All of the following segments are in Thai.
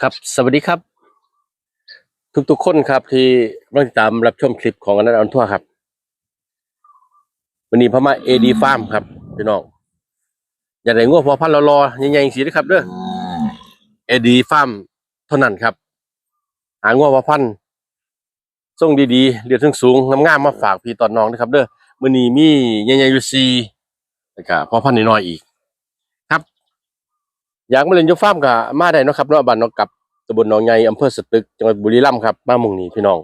ครับสวัสดีครับ ทุกๆคนครับที่กำลังติดตามรับชมคลิปของอนันต์ออนทั่วครับ วันนี้พม่าเอดีฟาร์มครับพี่น้องอย่าได้งัวพอพันรอๆใหญ่ๆสีนะครับเด้อเอดีฟาร์มเท่านั้นครับ หางัวพอพันส่งดีๆเรียนสูงๆงามๆมาฝากพี่ตอนน้องนะครับ เด้อมื้อนี้มีใหญ่ๆอยู่ซีแล้วก็พอพันน้อยๆอีก อยากมาเล่นอยูฟาร์มก็มาได้เนาะครับเนาะบ้านเนาะกับตำบลหนองใหญ่อำเภอสตึกจังหวัดบุรีรัมย์ครับมาหมุงนี้พี่น้อง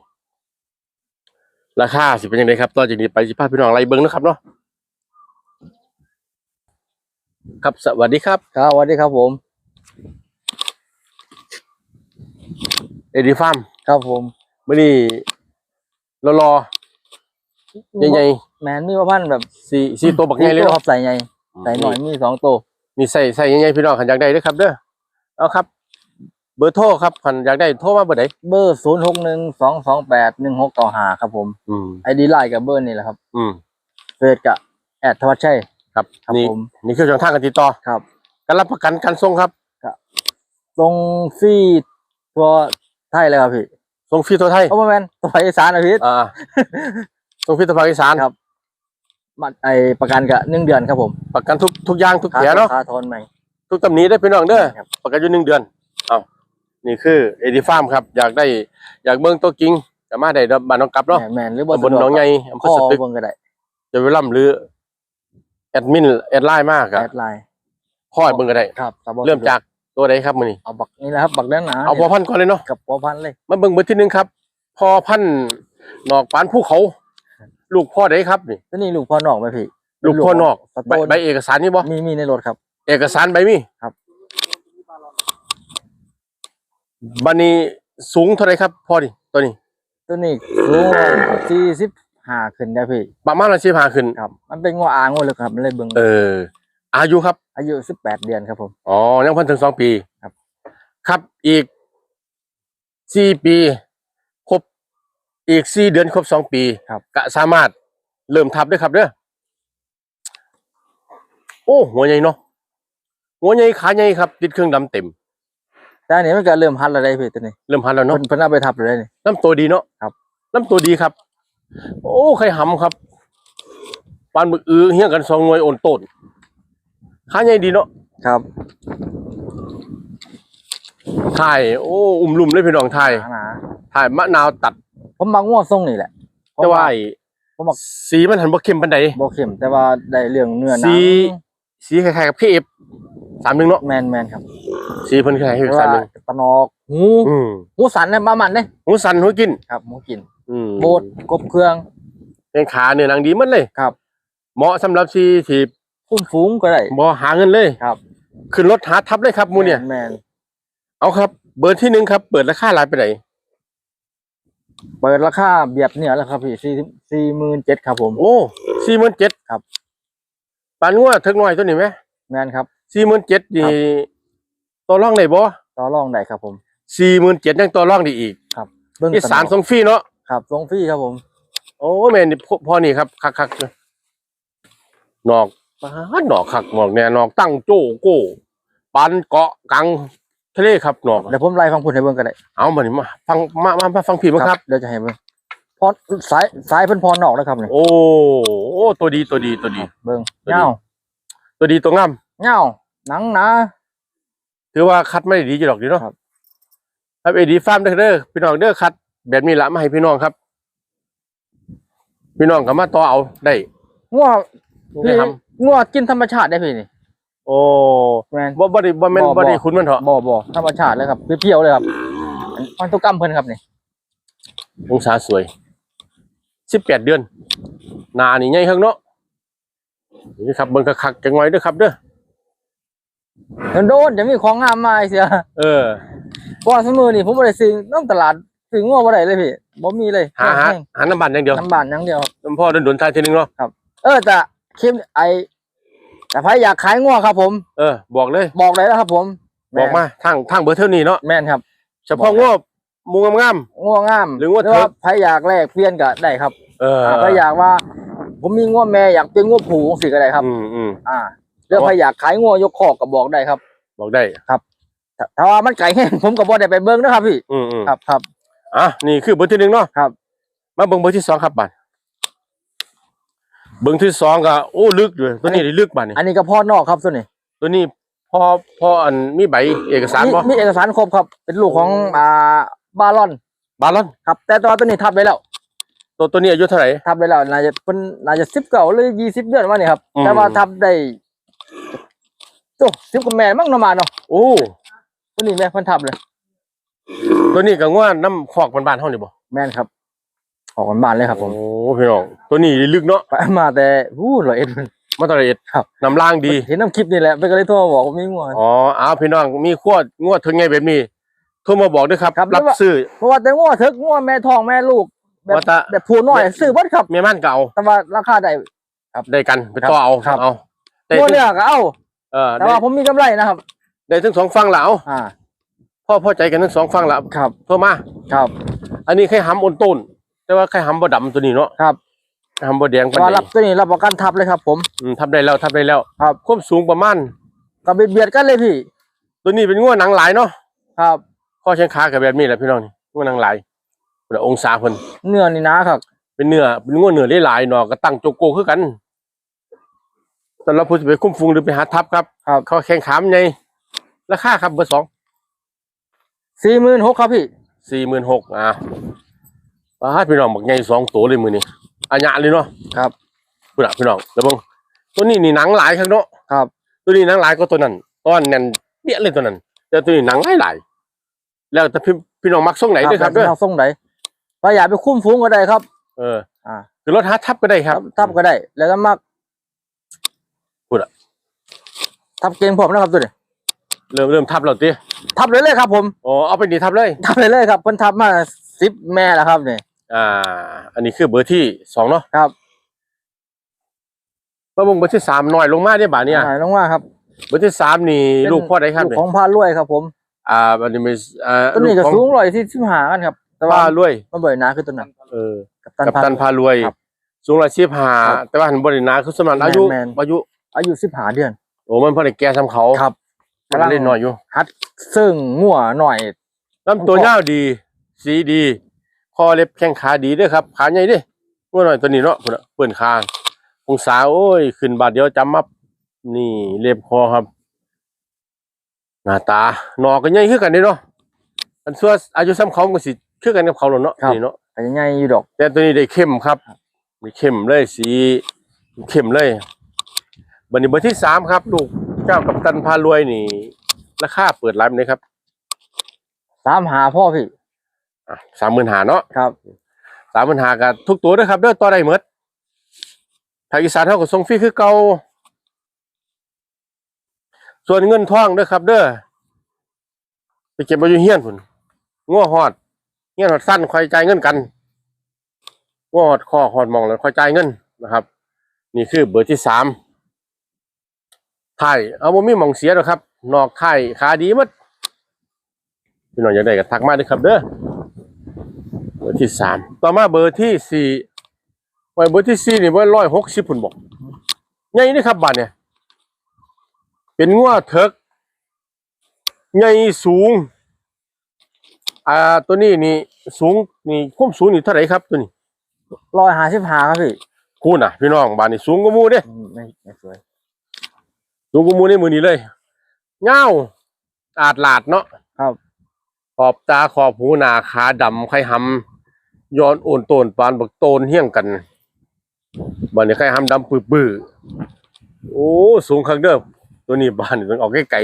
ราคาสิเป็นยังไงครับต่อจากนี้ไปสิพาพี่น้องไล่เบิ้งนะครับเนาะครับสวัสดีครับครับสวัสดีครับผมเอดีฟาร์มครับผมมื่อนี้รอรอใหญ่แมนมีประพันธ์แบบๆสี่สี่ตัวบักใหญ่เลยครัเนาะบใส่ใหญ่ใส่หน่อยมีสองตัว มีใส่ใส่ใหญ่ๆพี่น้องขันอยากได้เด้วยครับเด้อเอาครับ เบอร์โทรครับขันอยากได้โทรมาเบอร์ไหนเบอร์ศูนย์หกหนึ่งสองสองแปดหนึ่งหกเก้าห้าครับผมอืมไอดีไลน์กับเบอร์นี่แหละครับอืมเฟซกับแอดทวัชชัย ครับครับนี่ผม นี่คือช่องทางการติดต่อครับการรับประกันการส่งครับตรงฟรีตัวไทยเลยครับพี่ส่งฟรีทั่วไทย โอ้แมนตัวอีสานนะพี่ อ่าส่งฟรีทั่วภาคอีสานครับ มันไอประกันกับหนึ่งเดือนครับผมประกันทุกทุกอย่างทุกแผลเนาะค่าทอนใหม่ ทุกตำหนี้ได้พี่น้องเด้อครับประกันอยู่หนึ่งเดือนเอานี่คือเอดีฟาร์มครับ อยากได้อยากเบิ่งตัวจริงจะมาได้บ้านน้องกลับเนาะแมนแมนหรือตำบลหนองใหญ่อำเภข้ออสตึกเบิ่งก็ได้จะไปร่ำหรือแอดมินแอดไลน์มากอะแอดไลน์พ่อยเบิ่งก็ได้ครับสะบัดเริ่มจากตัวใดครับมื้อนี้เอาบักนี่แหละครับบักด้านหนาเอาพอพันธุ์ก่อนเลยเนาะกับพอพันธุ์เลยมาเบิ่งเบอร์ที่หนึ่งครับ พอพันธุ์หนอกปานภูเขา ลูกพ่อใดครับนี่ตัวนี้ลูกพ่อนอกไหมพี่ลูกพ่อนอกสใบโตนใบเอกสารนี่บ่มีมีในรถครับ เอกสารใบมีครับบัดนี้สูงเท่าไหรครับพ่อนี่ตัวนี้ ตัวนี้สูงสี่สิบห้าขึ้นได้พี่ประมาณสิบห้าขึ้นครับ มันเป็นงัวอ่างงัวเลยครับมันเลยเบิ่งเออ อายุครับ อายุสิบแปดเดือนครับผมอ๋อยังเพันถึงสองปีครับ ครับอีกสี่ปีครบ อีกสี่เดือนครบสองปีครับ ก็สามารถเริ่มทับได้ครับเด้อโอ้หัวใหญ่เนาะหัวใหญ่ขาใหญ่ครับติดเครื่องดำเต็ม แต่อันนี้มันก็เริ่มฮัดแล้วได้พี่ตัวนี้เริ่มพันแล้วเพิ่เนาะนเพิ่นเอาไปทับเลยนี่ น้ำตัวดีเนาะครับ น้ำตัวดีครับ โอ้ใครหำครับปานบึกอือเฮี้ยงกันสองหน่วยโอนต้นขาใหญ่ดีเนาะครับถ่าย โอ้ อุ้มลุ่มเลยพี่น้องถ่ายหนาถ่ายมะนาวตัดๆ ผมมักงัวทรงนี่แหละ แต่ว่าไอ้ผมมัก สีมันหันบ่เข้มปานใดบ่เข้มแต่ว่าได้เรื่องเนื้อหนัสีงสีคล้ายๆกับพี่เอฟสามหนึ่งเนาะแมนแมนครับสีเพิ่นคล้ายๆกับแต่สามว่าหนึ่งตะนอกหูอืมหูสันเนี่ยมามันเด้หูสันหูกิน ครับหมูกิน อืมโบดกบเครื่อง เป็นขาเนื้อหนังดีหมันเลยครับ เหมาะสำหรับที่ที่คุ้มฝูงก็ได้ บ่หาเงินเลยครับ ขึ้นรถหาทับเลยครับหมูเนี่ย แมนเอาครับ เบอร์ที่หนึ่งครับ เปิดราคาหลายไปไหน เปิดราคาเบียบเนี่ยแล้วครับพี่สี่สี่หมื่นเจ็ดครับผมโอ้สี่หมื่นเจ็ดครับปานงัวถึกหน่อยตัวนี้ไหมแมนครับ สี่หมื่นเจ็ดนี่ครับต่อรองได้บ่ต่อรองได้ครับผมสี่หมื่นเจ็ดยังต่อรองได้อีกเบิ้งอีสานตะนส่งฟรีเนาะครับทรงฟรีครับผม โอ้แม่นี่พ่อพ่อนี่ครับคักคักเลยนอกปานนอกคักนอกแน่นอกตั้งโจโก้ปานเกาะกลาง ทะเลครับนอกเดี๋ยวผมไล่ฟังพูดให้เบิ่งก็ได้เอามานี่มาฟังมามามาฟังพี่มั้งครับเดี๋ยวจะให้เบิ่งพอสายสายเพิ่นพอนอกแล้วครับนี่โอ้โอ้ตัวดีตัวดีตัวดีเบิ่งตัวดีเงาตัวดีตัวงามเงาหนังหนาถือว่าคัดไม่ได้ดีจีดอกดีเนาะครับครับเอดีฟาร์มเด้อเด้อพี่น้องเด้อคัด แบบนี้ละมาให้พี่น้องครับ พี่น้องก็มาต่อเอาได้งัวได้พี่ทงัวกินธรรมชาติได้พี่นี่ำ โอ้แม่นบ่บ่ได้บ่แม่นบ่บ่บ่ได้คุณมันเถอะบ่บ่ธรรมชาติเลยครับเปรี้ยวๆเลยครับอันพันธุกรรมเพิ่นครับนี่องศาสวยสิบแปดเดือนหนานี่ใหญ่ข้างเนาะนี่ครับเบิ่งคักๆจังไว้เด้อครับเด้อโดนๆจะมีของงามมาให้เสียเออเพราะว่าสมือนี่ผมบ่ได้ซื้อน้ำตลาดซื้องัวบ่ได้เลยพี่บ่มีเลยหาหาแห้งหาน้ำบันอย่างเดียวๆน้ำบานอย่างเดียวครับน้ำพ่อโดนๆทายทีนึงเนาะเออแต่คลิปไอ แต่ใครอยากขายงัวครับผม เออ บอกเลย บอกเลยนะครับ ผมบอกมาทางทางเบอร์เท่านี้เนาะแม่นครับ เฉพาะงวบมูงงามงัวงาม หรืองัวว่าเทิบใครอยากแลกเปลี่ยนก็ได้ครับๆเอออ่าใครอยากว่า ผมมีงัวแม่อยากเป็นงัวผูสิก็ได้ครับ อืมอืมอ่าเรื่องใครอยากขายงัวยกคอกก็บอกได้ครับ บอกได้ถ้าถ้าว่ามันไก่แห้งผมก็บ่ได้ไปเบิ่งนะครับพี่อืมอืมครับครับอะนี่คือเบอร์ที่หนึ่งเนาะครับ มาเบิ่งเบอร์ที่สองครับบัด เบอร์ที่สองก็โอ้ลึกด้วยตัวนี้ได้ลึกบัดนี่อันนี้ก็พ่อนอกครับตัวนี้ตัวนี้พอพออันมีใบเอกสารมีบ่มีเอกสารครบครับ เป็นลูกของอ่าบารอนบาลอนครับ แต่ตัวตัวนี้ทับไปแล้ว ตัวตัวนี้อายุเท่าไหร่ทับไปแล้วน่าจะเป็นน่าจะสิบเก้าหรือยี่สิบเดือนว่านี่ครับอืมแต่ว่าทับได้โอ้สิบกว่าแม่มั่งประมาณเนาะโอ้ตัวนี้แม่เพิ่นทับเลย ตัวนี้ก็ง่ว่าน้ำคอกบ้านๆเฮานี่บ่แม่นครับ ออกกันบ้านเลยครับผมโอ้พี่น้องตัวนี้ลึกเนาะไปมาแต่หู้ร้อยเอ็ดมัน มาตรเอ็ดครับ น้ำล่างดี เห็นน้ำคลิปนี่แหละไปก็เลยโทรบอกว่ามีงัว อ๋ออ้าวพี่น้องมีขวดงวดถึงไงแบบนี้โทรมาบอกด้วยครับครับรับหรือว่า ซื้อ เพราะว่าแต่งัวเถิกงัวแม่ทองแม่ลูก แบบว่าแต่ แบบผู้น้อยซื้อเบัดครับแม่ม่านเก่าแต่ว่าราคาได้ ได้กันไปต่อเอาครับ เอาได้งัวถึงเนี่ยก็เอาเออแต่ได้ว่าผมมีกำไรนะครับ ได้ทั้งสองฝั่งแล้วอ่าพ่อพ่อใจกันทั้งสองฝั่งแล้วครับ โทรมา ครับ อันนี้ไข่หำอ่อนต้น แต่ว่าไข่หำบ่ดำตัวนี้เนาะครับไข่หำบ่แดงปานว่าใดรับตัวนี้รับประกันทับเลยครับ ผม อืมทับได้แล้วทับได้แล้วครับ ความสูงประมาณก็เบียดเบียดกันเลยพี่ ตัวนี้เป็นงัวหนังหลายเนาะครับ ข้อแข้งขากับแบบนี้แหละพี่น้องนี่งัวหนังหลายเพิ่นเอาองศาเพิ่นเนื้อนี่นะครับ เป็นเนื้อเป็นงัวเนื้อหลายๆเนาะก็ตั้งโจโก้คือกันแต่เราพูดไปคุ้มฟุงหรือไปหาทับครับครับ ข้อแข้งขามไงราคาครับเบอร์สอง สี่หมื่นหกครับพี่ สี่หมื่นหกอะ ป้าดพี่น้องบอกไงสองตัวเลยมือนี่อัญญะเลยเนาะครับพี่น้องพี่น้องแล้วเบิ่งตัวนี้นี่หนังหลายครับเนาะครับ ตัวนี้หนังหลายก็ตัวนั้นตอนแน่นเปี้ยเลยตัวนั้นแต่ตัวนี้หนังหลายหลายแล้วแต่พี่พี่น้องมักส่งไหนด้วยครับเด้อเอาส่งไหนถ้าอยากไปคุ้มฟุ้งก็ได้ครับ เออ อ่าคือรถหาทับก็ได้ครับ ทับก็ได้ แล้วก็มักพูดอะทับเก่งผมนะครับตัวนี้เริ่มเริ่มทับแล้วติทับเลยเลยครับผมอ๋อเอาไปดีทับเลย ทับเลยเลยครับเพิ่นทับมาสิบแม่แล้วครับเนี่ย อ่า อันนี้คือเบอร์ที่สองเนาะครับมาเบิ่งเบอร์ที่สามหน่อยลงมาได้บ่าเนี่ยหายลงมาครับ เบอร์ที่สามนี่ลูกพ่อใดครับลูกเนี่ยของพารวยครับ ผม อ่าอันนี้มีอ่าตัวนี้ก็ลูของสูงร้อยที่สิบห้ากันครับแต่ว่าพารวยมันเบื่อหนาคือตัวนั้นเออกับตันกับพาตันพารวยครับสูงร้อยสิบห้าครับแต่ว่าหันบริณาคือสมันแม่นอายุแม่นอายุ อายุสิบห้าเดือนโอ้มันพอได้แก่ซ้ำเขาครับกำลังเล่นน้อยอยู่ฮัดซึ่งงัวหน่อยลำตัวผมก็ยาวดี สีดีค อเล็บแข้งขาดีเด้วยครับ ขาใหญ่เดิว่าหน่อยตัวนี้เนาะพุ่นน่ะเปื่อนคางองศาโอ้ย ขึ้นบาทเดียวจำมับนี่เล็บคอครับ หน้าตาหนอก็ใหญ่คือกันเด้เนาะอันส่วนอายุซ้ำเขาก็สิคือกันกับเขาแล้วเนาะครับนี่เนาะแต่ยังไงอยู่ดอก แต่ตัวนี้ได้เข้มครับมีเข้มเลยสีเข้มเลยบันนี้เบอร์ที่สามครับ ลูกเจ้ากับตันพารวยนี่ราคาเปิดร้านไหนครับสามหาพ่อพี่ สามหมื่นหาเนาะครับสามหมื่นหากับทุกตัวด้วยครับเด้อต่อได้หมดภาคอีสานเท่ากับทรงฟรีคือเก่าส่วนเงินทองเด้อครับเด้อไปเก็บไว้อยู่เฮียนพุ่นง้อหอดเฮียนหอดสั้นคอยจ่ายเงินกันง้อหอดคอหอดหมองแล้วคอยจ่ายเงินนะครับ นี่คือเบอร์ที่สามไทยเอาบ่มีหมองเสียหรอกครับ นอกไทยขาดีหมัดพี่น้องอยากได้ก็ทักมาเด้อครับเด้อ เบอร์ที่สามต่อมาเบอร์ที่สี่ไว้เบอร์ที่สี่นี่ว่าร้อยหกสิบพุ่นบอกใหญ่นี่ครับบาทเนี่ย เป็นงัวเถิกใหญ่สูง อ่าตัวนี้นี่สูงนี่ความสูงนี่เท่าไหร่ครับตัวนี้ร้อยหาสิบหาครับพี่คูน่ะพี่น้องบาทนี่สูงกว่าหมูเด้อืมไม่ไม่สวยสูงกว่าหมูในมือนี้เลยเงาวอาดลาดเนาะครับ ขอบตาขอบหูหนาขาดำไข่หำ ย้อนโอนโตนปานบักโตนเฮี้ยงกันบันนี้ไข่หำดำปื้อปื้อๆโอ้สูงคักเด้อตัวนี้บานนี่ต้องออกไกล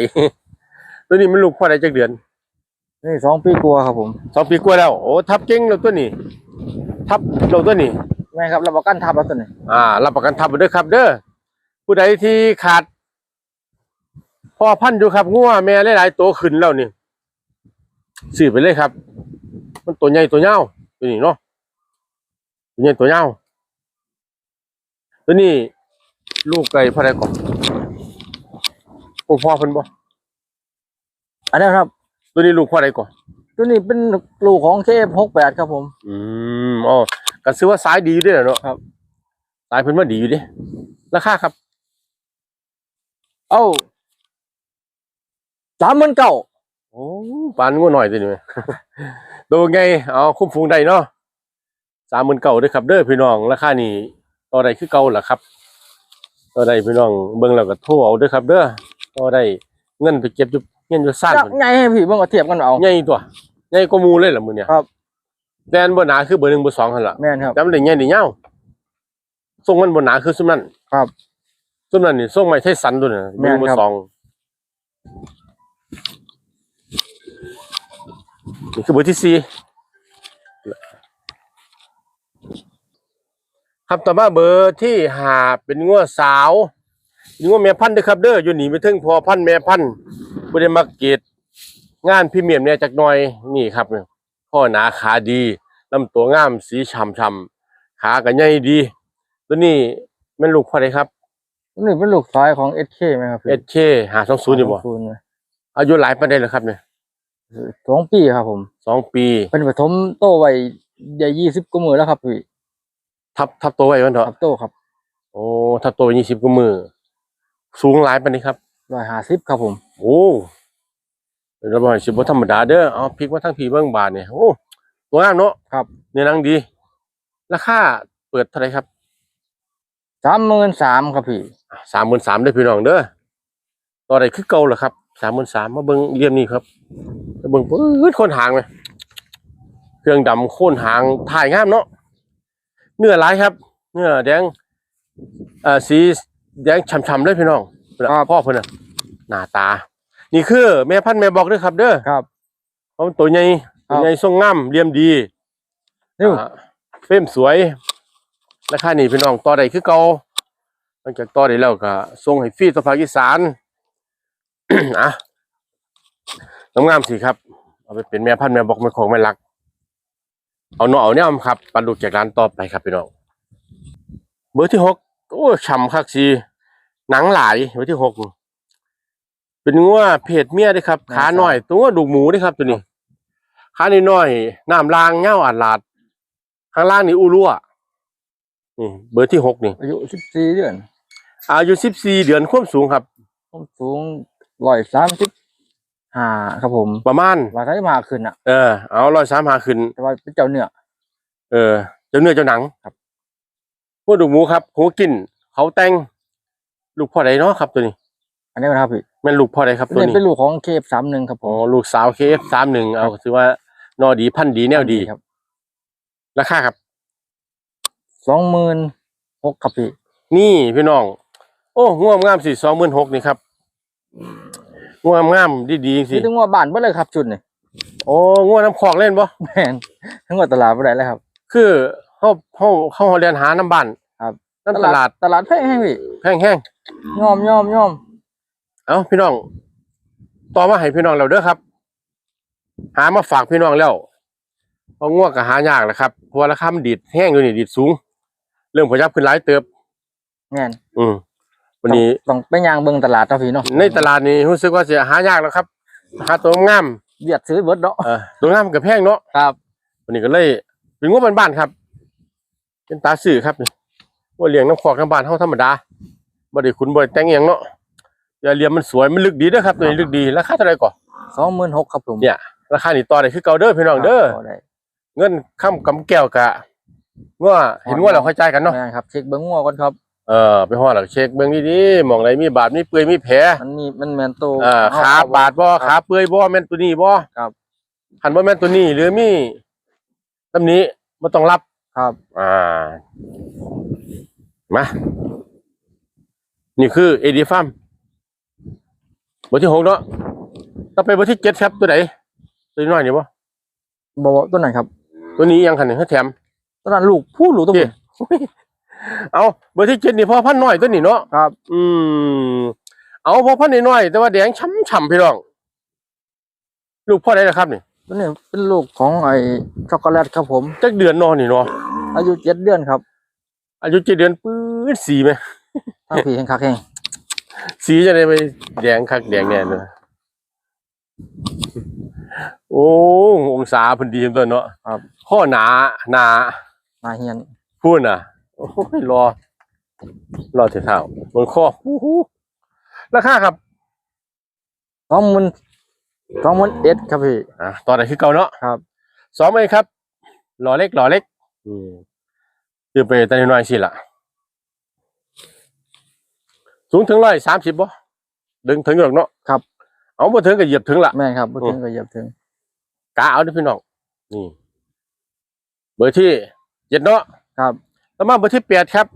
ๆตัวนี้มันลูกพ่อได้จักเดือนนี่สองปีกลัวาครับผมสองปีกว่าแล้ว โอ้ทับเก่งแล้วตัวนี้ ทับเราตัวนี้แม่ครับรับประกันทับแล้วตัวนี้อ่ารับประกันทับไปด้วยครับ เด้อผู้ใดที่ขาดพ่อพันธุ์อยู่ครับงัวแม่หลายๆตัวขึ้นแล้วนี่ซื้อไปเลยครับ มันตัวใหญ่ตัวยาว ตัวนี้เนาะตัวใหญ่ตัวยาวตัวนี้ลูกไก่พ่อใดก่อนโอ้พ่อเพิ่นบ่อันนี้ครับ ตัวนี้ลูกพ่อใดก่อนตัวนี้เป็นลูกของเคฟหกแปดครับผม อืมอ๋อก็ซื้อว่าสายดีอยู่เด้วยเนาะครับ สายเพิ่นว่าดีอยู่เดิราคาครับ เอ้าสามหมื่นเก้าโอ้โอ้ปานงูหน่อยตัวนี้ ดูไงเอาคุ้มฟูงได้เนาะสามหมื่นเก่าด้วยครับ เด้อพี่น้องราคานี่ต่อใดคือเก่าล่ะครับต่อใดพี่น้องเบิ่งแล้วก็โทรเอาเด้อครับ เด้อต่อใดเงินไปเก็บอยู่เงินอยู่ซ่านจักไงให้พี่เบิ่งว่าเทียบกันเอาใหญ่ตัวใหญ่กว่าหมูเลยล่ะมื้อเนี่ยครับแดนบ่หนาคือเบอร์หนึ่งเบอร์สองหั่นล่ะแม่นครับจำได้ใหญ่ได้ยาวทรงมันบ่หนาคือซุมนั้นครับซุมนั้นนี่ทรงไม้ไทสันตัวน่ะเบอร์หนึ่งเบอแม่นครับร์สอง นี่คือเบอร์ที่สี่ครับต่อมาเบอร์ที่ห้าเป็นงัวสาวเป็นงัวแม่พันธุ์เด้อครับเด้ออยู่นี่ไปถึงพอพันธุ์แม่พันธุ์บ่ได้มาเกตงานพรีเมียมเนี่ยจักหน่อยนี่ครับเนี่ยข้อหนาขาดีลำตัวงามสีฉ่ำๆขาก็ใหญ่ดี ตัวนี้แม่นลูกพ่อใดครับนี่เป็นลูกซ้ายของ SK ไหมครับพี่ SK 520นี่บ่ศูนย์นะอายุหลายปานใดแล้วครับเนี่ย สองปีครับผมสองปีเป็นปฐมโตไว้ได้ยี่สิบกว่ามือแล้วครับพี่ทับทับตัวไว้มันเถคอะรับโตครับ โอ้ทับตัวยี่สิบกว่ามือ สูงหลายปานนี้ครับร้อยห้าสิบครับผม โอ้เป็นระบายสิบ่ธรรมดาเด้อเอาพลิกมาทั้งผีเบิ่งบาทเนี่ยโอ้ตัวงามเนาะครับเนื้อหนังดี ราคาเปิดเท่าไหร่ครับสามหมื่นสามครับพี่สามหมื่นสามเด้อพี่น้องเด้อต่อใดคือเก่าเหรอครับสามหมื่นสามมาเบิ่งเลี่ยมนี่ครับมา เบิ่งปื๊ดโคนหางไหมเครื่องดำโคนหางถ่ายงามเนาะเนื้อหลายครับ เนื้อแดงเอ่อสีแดงฉ่ำๆเลยพี่น้องเพิ่นน่ะพ่อเพิ่นน่ะหน้าตา นี่คือแม่พันธุ์แม่บอกเด้อครับ เด้อครับเพราะมันตัวใหญ่ครัตัวบใหญ่ทรงงามเลี่ยมดีนี่อ่าเฟรมสวยราคานี่พี่น้องต่อใดคือเก่าหลังจากต่อได้แล้วก็ส่งให้ฟรีต่อภาคอีสานอะ งามๆสิครับ เอาไปเป็นแม่พันธุ์แม่บอกแม่ของแม่รัก เอาเนาะเอาเนี่ยครับปันลูกจากร้านต่อไปครับพี่น้องเบอร์ที่หกโอ้ฉ่ำคักสีหนังหลายเบอร์ที่หกเป็นงัวเพศเมียเด้อครับ ขาหน่อย ตัวดูกหมูเด้อครับ ตัวนี้ขาน้อยๆน้ำลางเง่าอาดลาดข้างล่างนี่อูรั่วนี่เบอร์ที่หกนี่อายุสิบสี่เดือนอายุสิบสี่เดือนความสูงครับผมสูงร้อยสามสิบ ห้าครับผมประมาณว่าถ้ามาขึ้นอะเออเอาร้อยสามหาขึ้นแต่ว่าเป็นเจ้าเนื้อเออ เจ้าเนื้อเจ้าหนังครับพวกดูกหมูครับหัวกินเขาแต่งลูกพ่อใดเนาะครับตัวนี้ อันนี้นะครับพี่แม่นลูกพ่อใดครับตัวนี่นี้เป็นลูกของเคฟสามหนึ่งครับผอ๋อมลูกสาวเคฟสามหนึ่งเอาถือว่านอดีพันธุ์ดีแนวดีครับราคาครับสองหมื่นหกครับพี่นี่พี่น้อง โอ้งามงามสิสองหมื่นหกนี่ครับ งามงามดีดีๆสินี่ถึงว่าบ้านเบ่เลยครับจุดนี่โอ้งวน้ำคอกเล่นบ่แม่นทั้งว่าตลาดบ่ได้เลยครับ คือเขาเขาเขาเรียนหาน้ำบ้านครับ น้ำตลาดตลาดแพงให้พี่แห้งแห้งย่อมย่อมย่อมๆเอาพี่น้อง ต่อมาให้พี่น้องเราเด้อครับ หามาฝากพี่น้องแล้วเพราะง่วงก็หายากแหละครับเพราะว่าราคามันดีดแห้งอยู่นี่ดีดสูง เรื่องผลยับขึ้นหลายเติบ แม่นอืม วันนี้ต้องไปย่างเบิ่งตลาดเนาะพี่เนาะในตลาดนี้รู้สึกว่าจะหายากแล้วครับ หาตัวงามเวียดซื้อเบิดเนาะเออตัวงามกับแพงเนาะครับวันนี้ก็เลยเป็นงวบ้านๆครับเป็นตาสื่อครับนี่ว่าเลี้ยงน้ำขอกน้ำบานเฮาธรรมดาบ่ได้ขุนบ่ได้แต่งอหย่างเนาะอย่าเลี้ยงมันสวยมันลึกดีเด้อครับตัวนี้ลึกดีราคาเท่าไหร่ก่อสองหมื่นหกครับผมเนี่ยราคานี่ต่อได้คือเก่าเด้อพี่น้องเด้อครับได้เงินค้ำกำแก้วกะงัวเห็นงัวแล้วค่อยจ่ายกันเนาะแม่นครับเช็คเบิ่งงัวก่อนครับ เออไปฮอดแล้วเช็คเบิ่งดีๆหมองไหนมีบาดมีเปื่อยมีแผลมันมีมันแม่นโตเอ่าขาบาดบ่ขาเปื่อยบ่แม่นตัวนี้บ่ครับหันบ่แม่นตัวนี้หรือมีตำนี้บ่ต้องรับครับ อ่ามานี่คือเอดีฟาร์มเบอร์ที่หกเนาะต่อไปเบอร์ที่เจ็ดครับตัวไหนตัวน้อยนี่บ่บ่บ่ตัวไหนครับ ตัวนี้ยังคันหนึ่งให้แถมตัวนั้นลูกผู้ลูกตัวเจ็นี้ด เอาเบอร์ที่เจ็ดนี่พอพันน้อยตัวนี้เนาะครับ อืมเอาพอพันน้อยๆแต่ว่าแดงช้ำๆพี่น้อง ลูกพ่อได้แล้วครับนี่ตัวนี้เป็นลูกของไอ้ช็อกโกแลตครับผม จักเดือนเนอนนี่เนาะอายุเจ็ดเดือนครับ อายุเจ็ดเดือนปื้ดสีไหมถ้าผีแห่งคักแห่งสีจะได้ไปแดงคักแดงแน่เนอะโอ้องศาเพันดีตัวเนาะครับ ข้อหนาหนามาเฮียนพูดน่ะ โอ้ยรอ รอเสียเท้าบนข้ออู้หูราคาครับสองหมื่นสองหมื่นเอ็ดครับพี่อะตอนไหนคือเก่าเนาะครับสองไหมครับหล่อเล็กหล่อเล็ก อืมคือไปแต่น้อยๆสิล่ะ สูงถึงร้อยสามสิบบ่ดึงถึงหรอกเนาะครับ เอาบ่ถึงก็เหยียบถึงละแม่นครับพูดถึงก็เหยียบถึงกาเอาเด้อพี่น้องนี่ เบอร์ที่เจ็ดเนาะครับ ต่อมาเบอร์ที่แปดครับ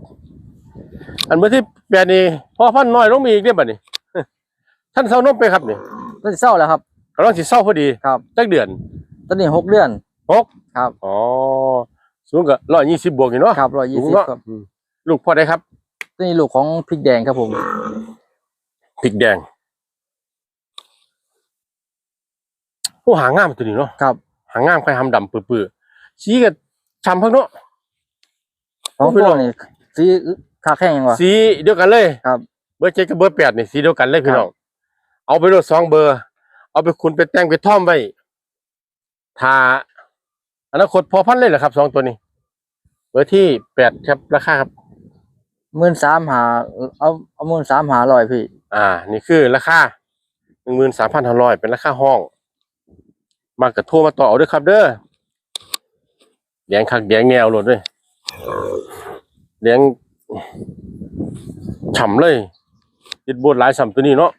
อันเบอร์ที่แปดนี่พอพันน้อยลงมีอีกเนี่ยบัดนี้ท่านเศร้านมไปครับนี่ต้นเศร้าแล้วครับกำลังสิเศร้าพอดีครับจักเดือนต้นนี้หกเดือนหกครับอ๋อสูงก็ร้อยยี่สิบบวกอยู่เนาะครับร้อยยี่สูงสิบเนาะครับอืมลูกพ่อได้ครับต้นนี้ลูกของพริกแดงครับผมพริกแดงโอ้หางามตัวนี้เนาะครับหางามใครทำดำปื้อๆสีก็ช้ำพักเนาะ ของพี่พน้วอกงนี้สีขาแข้งยังวะ สีเดียวกันเลยครับเบอร์เจ็ดกับเบอร์แปดนี่สีเดียวกันเลยพี่ครับน้องเอาไปโหลดสองเบอร์ เอาไปคุณไปแต่งไปท่อมไว้ทาอนาคตพอพันเลยเหรอครับสองตัวนี้ เบอร์ที่แปดครับราคาครับ หมื่นสามหาเอาเอาหมื่นสามหาร้อยพี่ อ่า นี่คือราคาหนึ่งหมื่นสามพันห้าร้อยเป็นราคาห้อง มากระโทรมาต่อเอาด้วยครับเด้อแดงคักแดงแนวโหลดด้วย แดงฉ่ำเลยติดบวดหลายฉ่ำตัวนี้เนาะ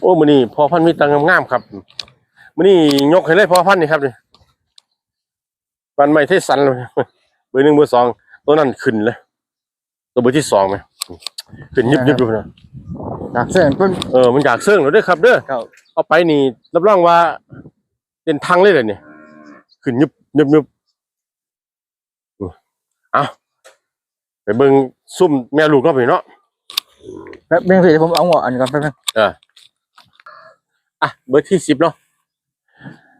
โอ้มือนี่พอพันธุ์มีตังงามๆครับมือนี่ยกให้เลยพอพันธุ์นี่ครับนี่วันใหม่เทสันเลยเบอร์หนึ่งเบอร์สองตัวนั้นขึ้นเลยตัวเบอร์ที่สองไหมขึ้นยิบยิบอยู่นะจากเส้นเพิ่นเออมันอยากเสื่องเราด้วยครับเด้อครับเอาไปนี่รับรองว่าเป็นทางเลยเลยเนี่ยขึ้นยิบ ยิบยิบอืมเอาไปเบิ่งซุ่มแม่ลูกเนาะพี่เนาะแป๊บนึงพี่เดี๋ยวผมเอาหัวอันนี้ก่อนแป๊บนึงเอออะเบอร์ที่สิบเนาะ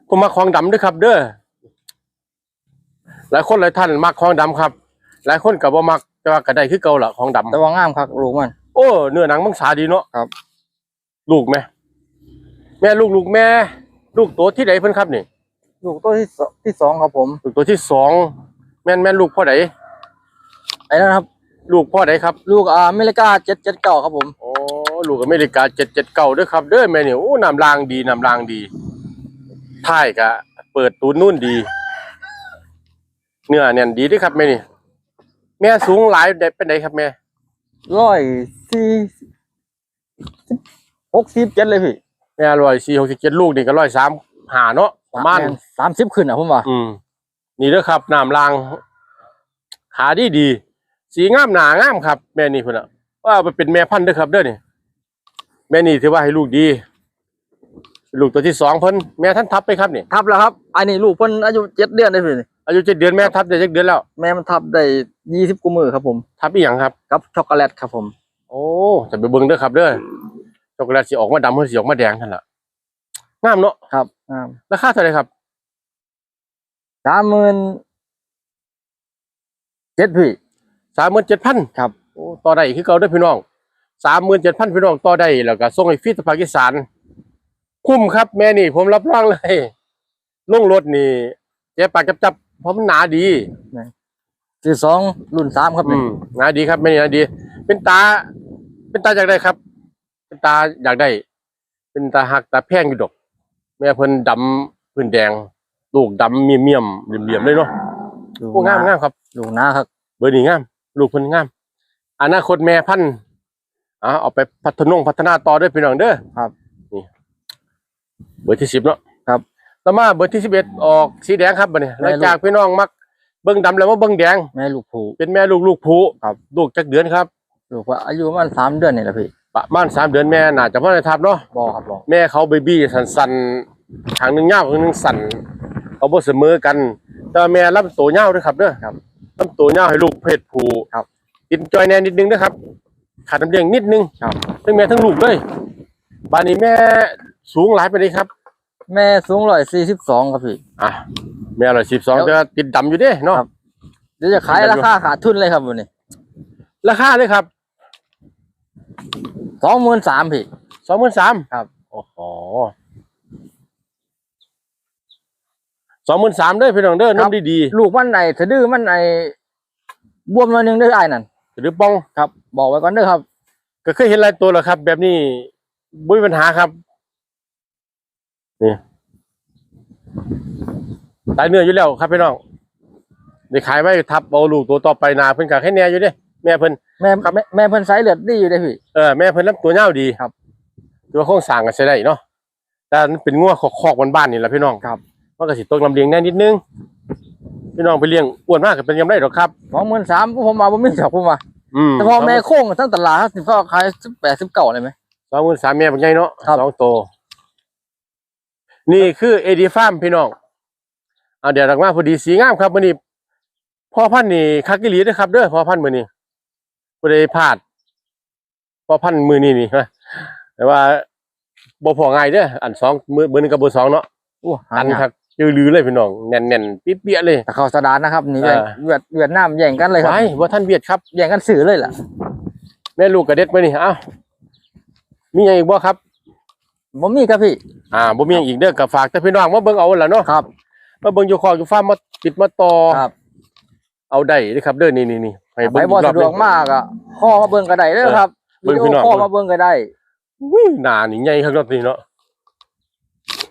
ผมมาคลองดำด้วยครับ เด้อหลายคนหลายท่านมาคลองดำครับ หลายคนกับว่ามักแต่ว่าก็ได้คือเก่าละคลองดำแต่ว่างามครับลูกมันโอ้เนื้อหนังมังสาดีเนาะครับ ลูกแม่แม่ลูกลูกแม่ ลูกตัวที่ไหนเพิ่นครับนี่ ลูกตัวที่สองที่สองครับผม ลูกตัวที่สองแม่นแม่นลูกพ่อไหนไอ้นั่นครับ ลูกพ่อไหนครับ ลูกอ่าอเมริกาเจ็ดเจ็ดเก้าครับผมโอ้ลูกอเมริกาเจ็ดเจ็ดเก้าด้วยครับเด้อแม่นี่โอ้น้ำรางดีน้ำรางดีท้ายกะเปิดตูนนู่นดี เนื้อเนี่ยดีเด้วยครับแม่นี่แม่สูงหลายได้เป็นไหนครับแม่ร้อยสี่หกสิบเจ็ดเลยพี่แม่ร้อยสี่หกสิบเจ็ดลูกนี่ก็ร้อยสามหาเนาะ ประมาณสามสิบขึ้นอะผมว่า อืม นี่เด้อครับน้ำรางขาดีดี สีงามหนางามครับ แม่นี่พุ่นอะว่าเอาไปเป็นแม่พันธุ์เด้อครับเด้อนี่แม่นี่ถือว่าให้ลูกดี ลูกตัวที่สองเพิ่นแม่ท่านทับไปครับนี่ทับแล้วครับอันนี้ลูกเพิ่นอายุเจ็ดเดือนได้พี่นี่อายุเจ็ดเดือนแม่ทับได้เจ็ดเดือนแล้ว แม่มันทับได้ยี่สิบกว่ามือครับผม ทับอีหยังครับกับช็อกโกแลตครับผม โอ้จะไปเบิ่งเด้อครับเด้อช็อกโกแลตสิออกมาดำเพิ่นสิออกมาแดงนั่นล่ะ งามเนาะครับอ่าราคาเท่าไหร่ครับสามหมื่นเจ็ดพี่สามหมื่นเจ็ดพันครับโอ้ต่อได้คือเก่าเด้อพี่น้องสามหมื่นเจ็ดพันพี่น้องต่อได้แล้วก็ส่งให้ฟรีที่ปากีสถานคุ้มครับ แม่นี่ผมรับรองเลยลงรถนี่เจ๊ปากจับจับเพราะมันหนาดีสี่สองรุ่นสามครับอืนี่มหนาดีครับแม่นี่หนาดี เป็นตา เป็นตาอยากได้ครับ เป็นตาอยากได้ เป็นตาหักตาแพงอยู่ดอก แม่เพิ่นดำเพิ่นแดง ลูกดำเมี่ยมๆเหลี่ยมๆเลยเนาะลูกโอ้งามงามครับ ลูกหน้าครับเบอร์นี้งาม ลูกเพิ่นงาม อนาคตแม่พันธุ์อ่าเอาไปพัฒนงพัฒนาต่อเด้วยพี่น้องเด้อครับนี่เบอร์ที่สิบเนาะครับต่อมาเบอร์ที่สิบเอ็ดออกสีแดงครับบัดนี้หแม่ลัลูงกจากพี่น้องมักเบิ่งดำแล้วมาเบิ่งแดง แม่ลูกผูเป็นแม่ลูกลูกผูครับ ลูกจักเดือนครับ ลูกว่าอายุประมันสามเดือนนี่แหละพี่ ประมาณสามเดือนแม่น่าจะพ่อในทับเนาะบอครับบอแม่เขาเบบี้สันๆทางหนึงยาวทางหนึงสั่นเขาบ่เสมอกัน แต่ว่าแม่ลำตัวยาวด้วยครับเด้อครับลำตัวยาวให้ลูกเพศผู้ครับกินจอยแน่นิดนึงนะครับ ขาดน้ำเลี้ยงนิดนึงครับทั้งแม่ทั้งลูกเลยบานนี้แม่สูงหลายไปเลยครับ แม่สูงร้อยสี่สิบสองครับพี่อะแม่ร้อยสิบสองแล้วจะติดดำอยู่เด้เนาะครับเดี๋ยวจะขายราคาขาดทุนเลยครับวันนี้ราคาเลยครับ สองหมื่นสามพี่สองหมื่นสามครับ โอ้โหสองหมื่นสามเด้อพี่น้องเด้อครับน้ำดีลูกมันไหนสะดื้อมันไหนบวมหน่อยหนึงได้ไอ้ายนั่นๆหรือป้อง ครับ บอกไว้ก่อนเด้อครับ ก็เคยเห็นหลายตัวแล้วครับ แบบนี้บ่มีปัญหาครับนี่ตายเนื้ออยู่แล้วครับพี่น้องได้ขายไว้ทับเอาลูกตัวต่อไปนาเพิ่นก็แค่แน่อยู่เด้แม่เพิ่น แม่แม่แม่เพิ่นไซส์เลือดดีอยู่เด้พี่ เออแม่เพิ่นลำตัวยาวดีครับตัวโครงสร้างก็ใช้ได้เนาะแต่มันเป็นงัวคอกๆบ้านๆนี่แหละพี่น้องครับ มันก็สิตกลำเลียงแน่นิดนึงพี่น้องไปเลี้ยงอ้วนมากก็เป็นยังไงดอกครับ สองหมื่นสามผมมาผมไม่ชอบผมมาอืมแต่พอแม่โค้งทั้งตลาดสิบก็ขายสิบแปดสิบเก้าเลยไหม สองหมื่นสามแม่เป็นไงเนาะครับ สองโตวนี่คือเอดีฟาร์มพี่น้องเอาเดี๋ยวหลักมาพอดีสีงามครับมื้อนี้พ่อพันธุ์นี่คักกิลีเด้อครับเด้อพ่อพันธุ์มื้อนี้ บ่ได้พลาดพ่อพันธุ์มื้อนี้นี่ฮะแต่ว่าบ่พอง่ายเด้ออันสองมื้อมื้อหนึงกับมื้อสองเนาะอู้หาอันยากครับยือลือเลยพี่น้องแน่นๆปิ๊เปี้ยๆเลย แต่เขาสดานนะครับนี่แย่งเออ เวียดเวียดนามแย่งกันเลยครับ ไปว่าท่านเวียดครับ แย่งกันสื่อเลยล่ะแม่ลูกกระเด็ดมานี่เอ้ามีหยังอีกบ่ครับ ผมมีครับพี่ อ่าบ่มีหยังอีกเด้อก็ฝากแต่พี่น้องมาเบิ่งเอาล่ะเนาะครับ มาเบิ่งอยู่คอกอยู่ฟาร์มมาติดมาต่อครับ เอาได้เด้อครับ เด้อนี่นี่นี่ ให้ไปเบิ่งบ่อีรอสะดวกหนึ่งมากอะข้อมาเบิ่งก็ได้เด้อครับเบิ่วิงดีพี่น้องโอข้อมาเบิ่งก็ได้อุ้ยหน้านี่ใหญ่ข้างนอกนี่เนาะ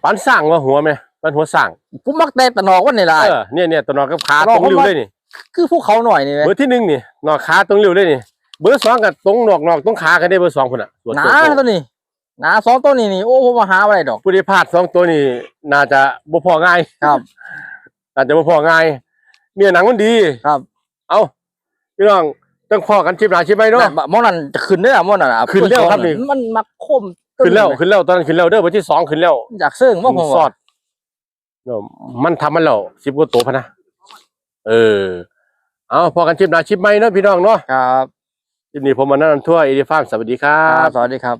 ปานสร้างว่าหัวแม่ปานหัวสร้างผมมักแต่ตะนอกวันนี่ล่ะเออเนี่ยเนี่ยตัวหนอกกับขาตะนอกตรงริ้วผมว่าเลยนี่ คือพวกเขาหน่อยนี่แหละเบอร์ที่หนึ่งนี่หนอกขาตรงริ้วเลยนี่ เบอร์สองกับตรงหนอกหนอกตรงขากันได้เบอร์สองพุ่นน่ะตัวหนาตัวตัวนี้หนาสองตัวนี้นี่โอ้ผมมาหาอะไรดอกผู้ที่พลาดสองตัวนี่น่าจะบ่พอง่ายครับ อาจจะบ่พอง่ายเมียหนังมันดีครับ เอา พี่น้องต้องพอกันชิบหนาชิบไหมเนาะแต่มองนั่นจะขึ้นได้อมองนั่นอะขึ้นแล้วครับนี่ มันมักคมขึ้นแล้วขึ้นแล้วตอนนั้นขึ้นแล้วเด้อวันที่สองขึ้นแล้วอยากเสื่องว่าผมสอว่าดเนาะมันทำมันแล้วสิบกว่าตัวพะนะเออ เอาพอกันชิบหนาชิบไหมเนาะพี่น้องเนาะครับทีนี้ผมมานั่งทั่วเอเดฟาร์มสวัสดีครัครับบสวัสดีครับ